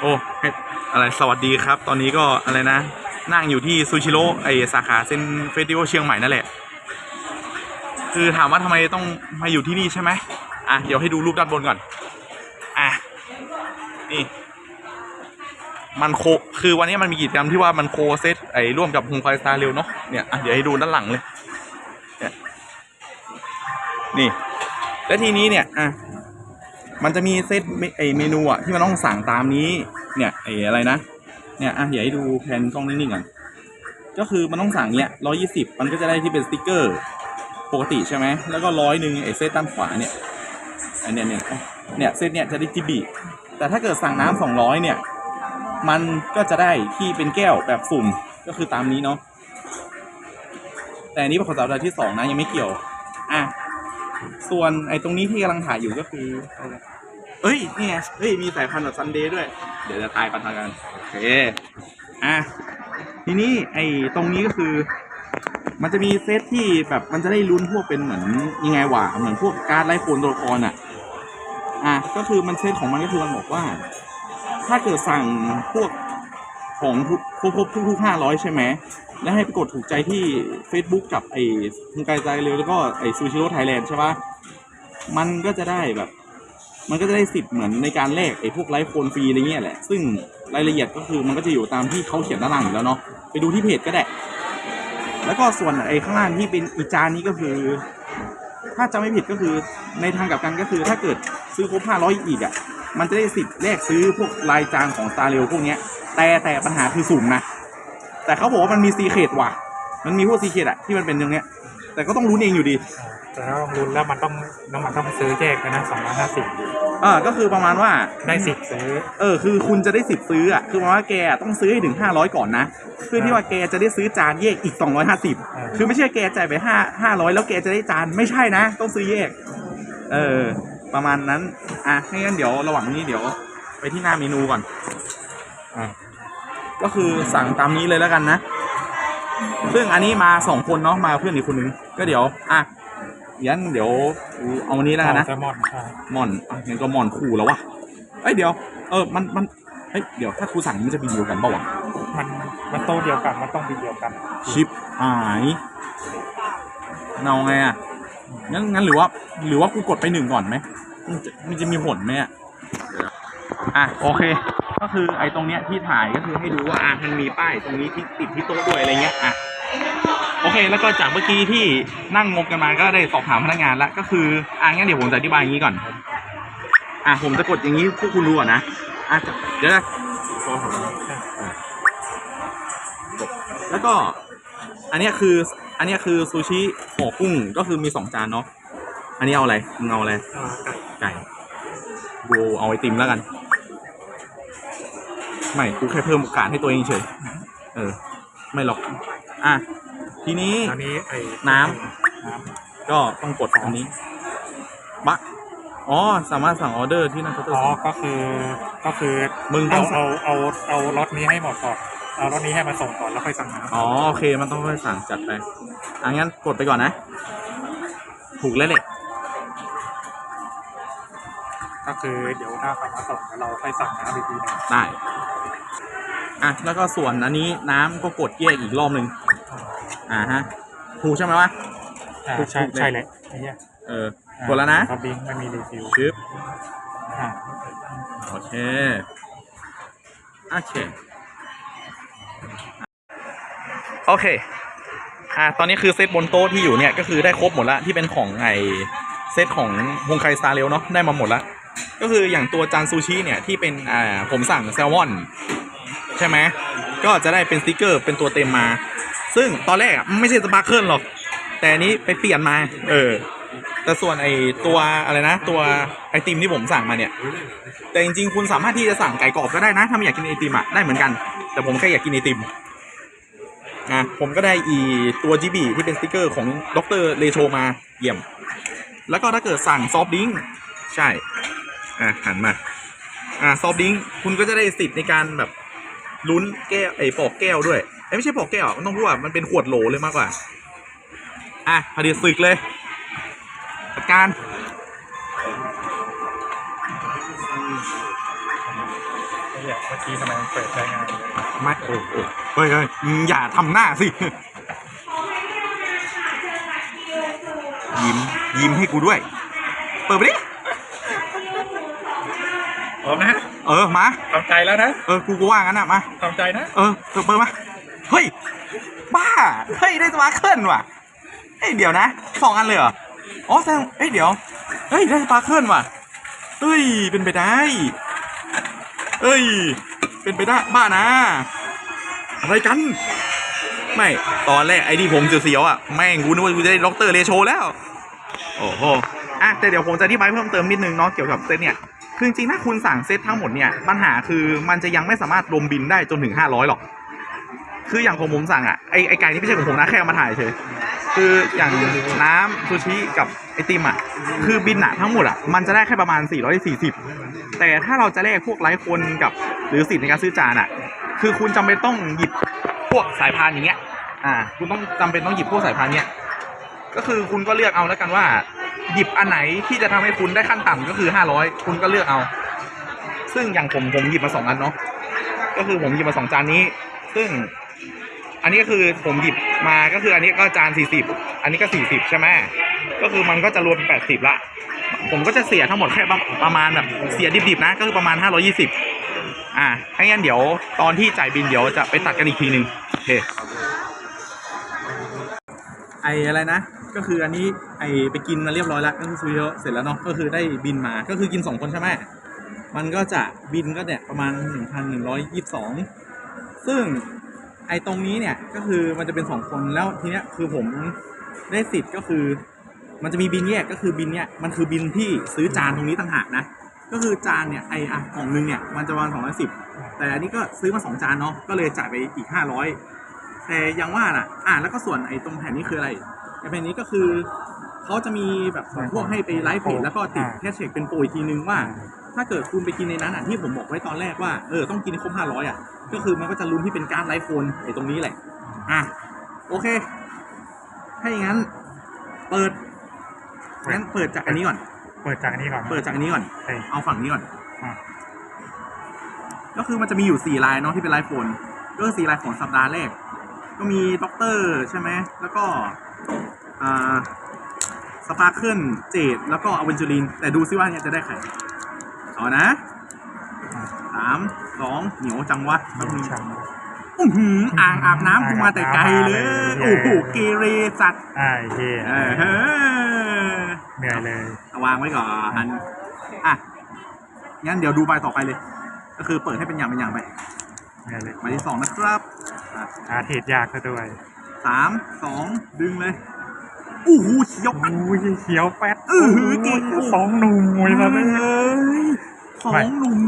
โอ้อะไรสวัสดีครับ ตอนนี้ก็อะไรนะ นั่งอยู่ที่ซูชิโร่ไอสาขาเซนเฟสติวัลเชียงใหม่นั่นแหละ คือถามว่าทำไมต้องมาอยู่ที่นี่ใช่ไหมอะเดี๋ยวให้ดูรูปด้านบนก่อน อะนี่ มันโคคือวันนี้มันมีกิจกรรมที่ว่ามันโคเซตไอ้ร่วมกับฮงไฟสตาร์เร็วเนาะเนี่ยอะเดี๋ยวให้ดูด้านหลังเลยเนี่ยนี่ และทีนี้เนี่ยอะ มันจะมีเซตไอเมนูอะที่มันต้องสั่งตามนี้เนี่ยไออะไรนะเนี่ยอะเดี๋ยวให้ดูแผนกล้องนิ่งๆก่อนก็คือมันต้องสั่งเนี้ยร้อยี่สิบมันก็จะได้ที่เป็นสติกเกอร์ปกติใช่ไหมแล้วก็ร้อยหนึ่งไอเซตด้านขวาเนี่ยอันเนี้ยเนี่ยเนี่ยเซตเนี่ยจะได้จิบีแต่ถ้าเกิดสั่งน้ำสองร้อยเนี่ย มันก็จะได้ที่เป็นแก้วแบบสุ่มก็คือตามนี้เนาะแต่อันนี้เป็นของสัปดาห์ที่สองนะยังไม่เกี่ยว อะ ส่วนไอ้ตรงนี้ที่กำลังถ่ายอยู่ก็คือเอ้ยนี่ไงเฮ้ย มีสายพันธุ์แบบซันเดย์ด้วย เดี๋ยวจะถ่ายปันทางกัน โอเค อะ ทีนี้ไอ้ตรงนี้ก็คือ มันจะมีเซตที่แบบมันจะได้ลุ้นพวกเป็นเหมือนยังไงวะเหมือนพวกการ์ดไล่โคนตัวละครอะ อะ ก็คือมันเซตของมันก็คือมันบอกว่า ถ้าเกิดสั่งพวกของทุกครบครบทุกห้าร้อยใช่ไหม แล้วให้ไปกดถูกใจที่ Facebook กับไอ้คุณกายใจเร็วแล้วก็ไอ้ซูชิโร่ไทยแลนด์ใช่ปะมันก็จะได้แบบ มันก็จะได้สิทธิ์เหมือนในการแลกไอ้พวกไลฟ์โฟนฟรีอะไรเงี้ยแหละ ซึ่งรายละเอียดก็คือมันก็จะอยู่ตามที่เขาเขียนด้านล่างอยู่แล้วเนาะไปดูที่เพจก็ได้ แล้วก็ส่วนไอ้ข้างล่างที่เป็นอีจานนี้ก็คือ ถ้าจำไม่ผิดก็คือในทางกลับกันก็คือ ถ้าเกิดซื้อครบ500อีกอะมันจะได้สิทธิ์แลกซื้อพวกรายจานของตาเร็วพวกเนี้ยแต่แต่ปัญหาคือสุ่มนะ แต่เขาบอกว่ามันมีซีเคดว่ะ มันมีพวกซีเคดอะที่มันเป็นอย่างเนี้ย แต่ก็ต้องรู้เองอยู่ดี แต่ถ้ารุนแล้วมันต้องน้ำมันต้องซื้อแยกกันนะสองร้อยห้าสิบเออก็คือประมาณว่า ได้สิทธิ์ซื้อ เออคือคุณจะได้สิทธิ์ซื้ออะคือหมายว่าแกต้องซื้อให้ถึง500ก่อนนะเพื่อที่ว่าแกจะได้ซื้อจานแยกอีก250คือไม่ใช่แกจ่ายไป5 500แล้วแกจะได้จานไม่ใช่นะ ต้องซื้อแยก เออ ประมาณนั้น อะให้งั้นเดี๋ยวระหว่างนี้เดี๋ยว ไปที่หน้าเมนูก่อนอะ ก็คือสั่งตามนี้เลยแล้วกันนะ ซึ่งอันนี้มาสองคนเนาะมาเพื่อนอีกคนนึงก็เดี๋ยวอะงั้นเดี๋ยวเอาวันนี้แล้วกันนะแซลมอนใช่มอนอะงั้นก็มอนคู่แล้ววะเอ้ยเดี๋ยว เออมันมันเฮ้ยเดี๋ยวถ้าครูสั่งมันจะบินเดียวกันเปล่าวะมันมันโตะเดียวกันมันต้องบินเดียวกันชิปหายเนาไงอะงั้นงั้นหรือว่า หรือว่ากูกดไปหนึ่งก่อนไหมมันจะมันจะมีผลไหมอะเดี๋ยวนะอะโอเค ก็คือไอ้ตรงเนี้ยที่ถ่ายก็คือให้ดูว่าอะมันมีป้ายตรงนี้ที่ติดที่โต๊ะด้วยอะไรเงี้ยอะโอเค แล้วก็จากเมื่อกี้ที่นั่งงงกันมาก็ได้สอบถามพนักงานแล้วก็คืออะงั้นเดี๋ยวผมจะอธิบายอย่างนี้ก่อน อะผมจะกดอย่างนี้พวกคุณดูก่อนนะอะเดี๋ยวนะขอผมอะกดแล้วก็ อันเนี้ยคือ อันเนี้ยคือซูชิห่อกุ้งก็คือมีสองจานเนาะอันนี้เอาอะไรมึงเอาอะไรอ่าไก่ไก่กูเอาไอติมแล้วกัน ไม่กูแค่เพิ่มโอกาสให้ตัวเองเฉย เออ ไม่หรอก อะ ทีนี้อันนี้ไอ้น้ำน้ก็ต้องกดอันนี้บะอ๋อ สามารถสั่งออเดอร์ที่นั่นเขาน์เตอำอ๋อร์ก็คือก็คือมึงต้เอาองเอาเอาเอารถนี้ให้หมดก่อนเอารถนี้ให้มาส่งก่อนแล้วค่อยสั่งน้ำอ๋อโอเค มันต้องค่อยสั่งจัดไปอะงั้นกดไปก่อนนะ ถูกแล้วแหละก็คือเดี๋ยวถ้าเขามาส่งแล้วเราค่อยสั่งน้ำอีกทีหนึงได้ อะแล้วก็ส่วนอันนี้น้ำก็กดแยกอีกรอบหนึ่งอ่าฮะถูกใช่ไหมวะ อ่าถูกใช่ถูกเลยใช่เลยไอ้เหี้ยเออ กดแล้วนะท็อปปิ้งไม่มีรีฟิลชึบอ่าโอเคโอเคโอเคอ่าตอนนี้คือเซตบนโต๊ะที่อยู่เนี่ยก็คือได้ครบหมดละที่เป็นของไอเซตของฮงไคสตาร์เรลเนาะได้มาหมดละก็คืออย่างตัวจานซูชิเนี่ยที่เป็นอ่าผมสั่งแซลมอน ใช่ไหมก็จะได้เป็นสติกเกอร์เป็นตัวเต็มมา ซึ่งตอนแรกอะไม่ใช่สปาร์เคิลหรอก แต่นี้ไปเปลี่ยนมา เออ แต่ส่วนไอตัวอะไรนะ ตัวไอติมที่ผมสั่งมาเนี่ย แต่จริงๆ คุณสามารถที่จะสั่งไก่กรอบก็ได้นะ ถ้าไม่อยากกินไอติมอะได้เหมือนกัน แต่ผมแค่อยากกินไอติมอะผมก็ได้อีตัวจีบีที่เป็นสติกเกอร์ของดรเลโชมาเยี่ยม แล้วก็ถ้าเกิดสั่งซอฟดิงใช่ อะหันมา อะซอฟดิงคุณก็จะได้สิทธิ์ในการแบบ ลุ้นแก้วไอ้ปอกแก้วด้วยไอ้ไม่ใช่ปอกแก้วมันต้องพูดว่ามันเป็นขวดโหลเลยมากกว่า อะพอดีศึกเลยจัดการโอ้เหี้ยเมื่อกี้ทำไมมันเปิดใช้งานไม่โอ้โหเฮ้ยเฮ้ยอย่าทำหน้าสิ ยิ้ม ยิ้มให้กูด้วย เปิดไปดิพร้อมนะ เออมาทำใจแล้วนะ เออกูก็ว่างั้นอะมาทำใจนะ เออเปิดเปิดมาเฮ้ยบ้าเฮ้ยได้สมาร์เคิลว่ะเฮ้ยเดี๋ยวนะสองอันเลยเหรออ๋อแสดงเฮ้ยเดี๋ยวเฮ้ยได้สมาร์เคิลว่ะเฮ้ยเป็นไปได้เฮ้ย เป็นไปได้บ้านะ อะไรกัน ไม่ตอนแรกไอ้ที่ผมเสียวๆอะแม่งกูนึกว่ากูจะได้ด็อกเตอร์เรโชแล้ว โอ้โหอะแต่เดี๋ยวผมจะอธิบายเพิ่มเติมนิดนึงเนาะเกี่ยวกับเซตเนี่ย คือจริงๆถ้าคุณสั่งเซตทั้งหมดเนี่ยปัญหาคือมันจะยังไม่สามารถรวมบินได้จนถึง 500 หรอก คืออย่างของผมสั่งอะไอไอไก่นี่ไม่ใช่ของผมนะแค่เอามาถ่ายเฉยคืออย่างน้ำซูชิกับไอติมอะคือบินอะทั้งหมดอะมันจะได้แค่ประมาณ 440 แต่ถ้าเราจะแลกพวกไลฟ์คนกับหรือสิทธิ์ในการซื้อจานอะ คือคุณจำเป็นต้องหยิบพวกสายพานอย่างเงี้ยอ่า คุณต้องจำเป็นต้องหยิบพวกสายพานเนี้ยก็คือคุณก็เลือกเอาแล้วกันว่า หยิบอันไหนที่จะทำให้คุณได้ขั้นต่ำก็คือห้าร้อยคุณก็เลือกเอา ซึ่งอย่างผมผมหยิบมาสองอันเนาะก็คือผมหยิบมาสองจานนี้ ซึ่ง อันนี้ก็คือผมหยิบมาก็คืออันนี้ก็จานสี่สิบอันนี้ก็สี่สิบใช่ไหมก็คือมันก็จะรวมเป็นแปดสิบละผมก็จะเสียทั้งหมดแค่ประมาณแบบเสียดิบๆนะ ก็คือประมาณห้าร้อยี่สิบอ่าถ้างั้นเดี๋ยวตอนที่จ่ายบินเดี๋ยวจะไปตัดกันอีกทีหนึ่งโอเคไออะไรนะ ก็คืออันนี้ไอไปกินมาเรียบร้อยแล้วก็คือซื้อเสร็จแล้วเนาะก็คือได้บินมาก็คือกินสองคนใช่ไหมมันก็จะบินก็เนี่ยประมาณหนึ่งพันหนึ่งร้อยยี่สิบสองซึ่งไอตรงนี้เนี่ยก็คือมันจะเป็นสองคนแล้วทีเนี้ยคือผมได้สิทธิ์ก็คือ มันจะมีบินแยกก็คือบินเนี่ยมันคือบินที่ซื้อจานตรงนี้ต่างหากนะก็คือจานเนี่ยไออะกล่องนึงเนี่ยมันจะประมาณสองร้อยสิบแต่อันนี้ก็ซื้อมาสองจานเนาะก็เลยจ่ายไปอีกห้าร้อยแต่ยังว่าน่ะอ่าแล้วก็ส่วนไอ้ตรงแผ่นนี้คืออะไร ไอ้แผ่นนี้ก็คือเขาจะมีแบบส่งพวกให้ไปไลฟ์เพจแล้วก็ติดแฮชแท็กเป็นโปรอีกทีนึงว่า ถ้าเกิดคุณไปกินในนั้นอะที่ผมบอกไว้ตอนแรกว่าเออต้องกินให้ครบห้าร้อยอะก็คือมันก็จะลุ้นที่เป็นการดไลฟ์โฟนไอ้ตรงนี้แหละ อะโอเคถ้าอย่างนั้น เปิดงั้นเปิดจากอันนี้ก่อน เปิดจากอันนี้ก่อน เปิดจากอันนี้ก่อนเฮ้ยเอาฝั่งนี้ก่อนอะก็คือมันจะมีอยู่สี่ลายเนาะที่เป็นลายโฟนก็คือสี่ลายของสัปดาห์แรก ก็มีด็อกเตอร์ใช่ไหม แล้วก็อ่า สปาร์เคิลเจดแล้วก็อเวนจูริน แต่ดูซิว่าเนี่ยจะได้ใครเอานะสามสองเหนียวจังวะไม่มีช่างอื้อหืออ่างอาบน้ำกูมาแต่ไกลเลย โอ้โหเกเรสัตว์อ่าเฮียเออเฮ้ยเหนื่อยเลยเอาวางไว้ก่อนอะงั้นเดี๋ยวดูใบต่อไปเลย ก็คือเปิดให้เป็นอย่างเป็นอย่างไปเหนื่อยเลยใบที่สองนะครับอะอาเทศยากซะด้วย สามสองดึงเลยอู้หูเขียวปัด อุ้ยเขียวแป๊ดอื้อหือเก่ง สองหนุ่มมวยมาเลย ยสองหนุ่ม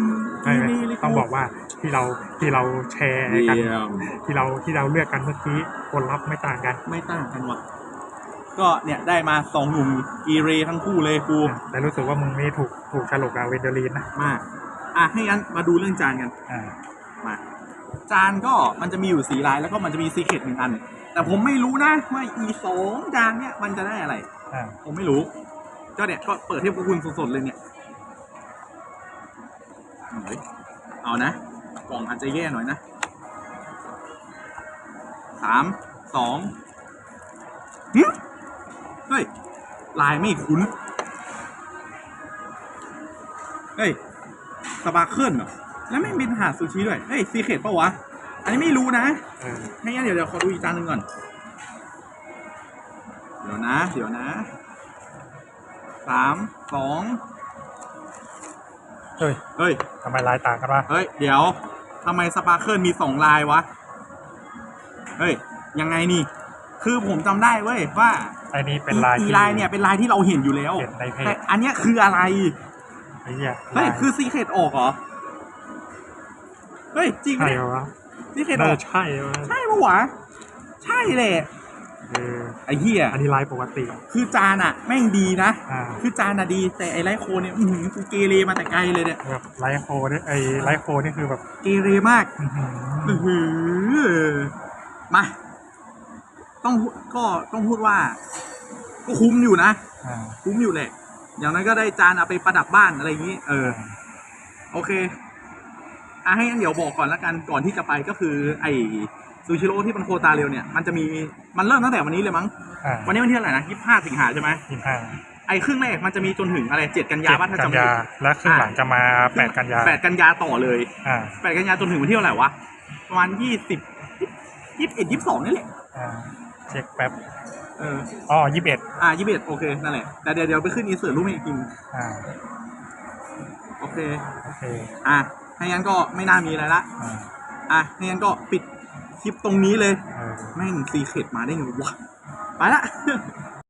ไม่ไม่นี่เลยต้องบอกว่าที่เราที่เราแชร์กันเยี่ยมที่เราที่เราเลือกกันเมื่อกี้คนรับไม่ต่างกัน ไม่ต่างกันว่ะ ก็เนี่ยได้มาสองหนุ่มกีเรทั้งคู่เลยกูแต่รู้สึกว่ามึงนี่ถูกถูกฉลกกับเวนเดอรีนนะมาก อะให้งั้นมาดูเรื่องจานกัน อ่ามา จานก็มันจะมีอยู่สีลายแล้วก็มันจะมีซีเคร็ตหนึ่งอัน แต่ผมไม่รู้นะว่าอีสองจานเนี่ยมันจะได้อะไร อ่าผมไม่รู้ก็เนี่ยก็เปิดให้พวกคุณสดๆเลยเนี่ยเฮ้ยเอานะ กล่องอาจจะแย่หน่อยนะสามสองหึเฮ้ย ลายไม่คุ้น เฮ้ยสปาร์เคิลเหรอ แล้วไม่เป็นหาดซูชิด้วย เฮ้ย ซีเคร็ตปะวะ อันนี้ไม่รู้นะเออให้งั้นเดี๋ยวเดี๋ยวขอดูอีกจานหนึ่งก่อน เดี๋ยวนะ เดี๋ยวนะ สาม สอง เฮ้ยเฮ้ย ทำไมลายต่างกันวะเฮ้ย เดี๋ยว ทำไมสปาร์เคิลมีสองลายวะ เฮ้ย ยังไงนี่ คือผมจำได้เว้ยว่าไอ้นี่เป็นลายอีที่ ลายเนี่ยเป็นลายที่เราเห็นอยู่แล้ว เห็นในเพจ แต่อันเนี้ยคืออะไร ไอ้เหี้ยเฮ้ยลายคือซีเคร็ตออกเหรอ เฮ้ย จริงไหมใช่เนี่ยวะ ซีเคร็ตอน่าอกจะใช่วะใช่ปะวะ ใช่แหละเออไอ้เหี้ยอันนี้ลายปกติ คือจานอะแม่งดีนะ อ่าคือจานอะดีแต่ไอ้ไรโคเนี่ยอื้อหือกูเกเรมาแต่ไกลเลยเนี่ยแบบไลท์โคนี่ไอ้ไลท์โคนี่คือแบบเกเรมากอื้อหืออื้อหือมา ต้องพูก็ต้องพูดว่า ก็คุ้มอยู่นะ อ่าคุ้มอยู่แหละ อย่างนั้นก็ได้จานเอาไปประดับบ้านอะไรอย่างนี้ เออ โอเค อะให้งั้นเดี๋ยวบอกก่อนละกันก่อนที่จะไปก็คือ ไอซูชิโร่ที่เป็นโคตาเร็วเนี่ยมันจะมีมันเริ่มตั้งแต่วันนี้เลยมั้ง อ่าวันนี้วันที่เท่าไหร่นะยี่สิบห้าสิงหาใช่ไหมยี่สิบห้าไอครึ่งแรกมันจะมีจนถึงอะไรเจ็ดกันยาเจ็ดป่ะถ้ากัจำนไม่ยาผิด และครึ่งหลังจะมาแปดกันยาแปดกันยาต่อเลยอ่าแปดกันยาจนถึงวันที่เท่าไหร่วะประมาณยี่สิบยี่สิบเอ็ดยี่สิบสองนี่แหละอ่าเช็คแป๊บเอออ๋อยี่สิบเอ็ดอะยี่สิบเอ็ดโอเคนั่นแหละแต่เดี๋ยวเดี๋ยวไปขึ้นอินเสิร์ตรูปให้อีกทีอ่าโอเคโอเคอะ ถ้างั้นก็ไม่น่ามีอะไรละอ่าอะถ้างั้นก็ปิดคลิปตรงนี้เลย เออ แม่งซีเคร็ดมาได้ไงวะ ไปละ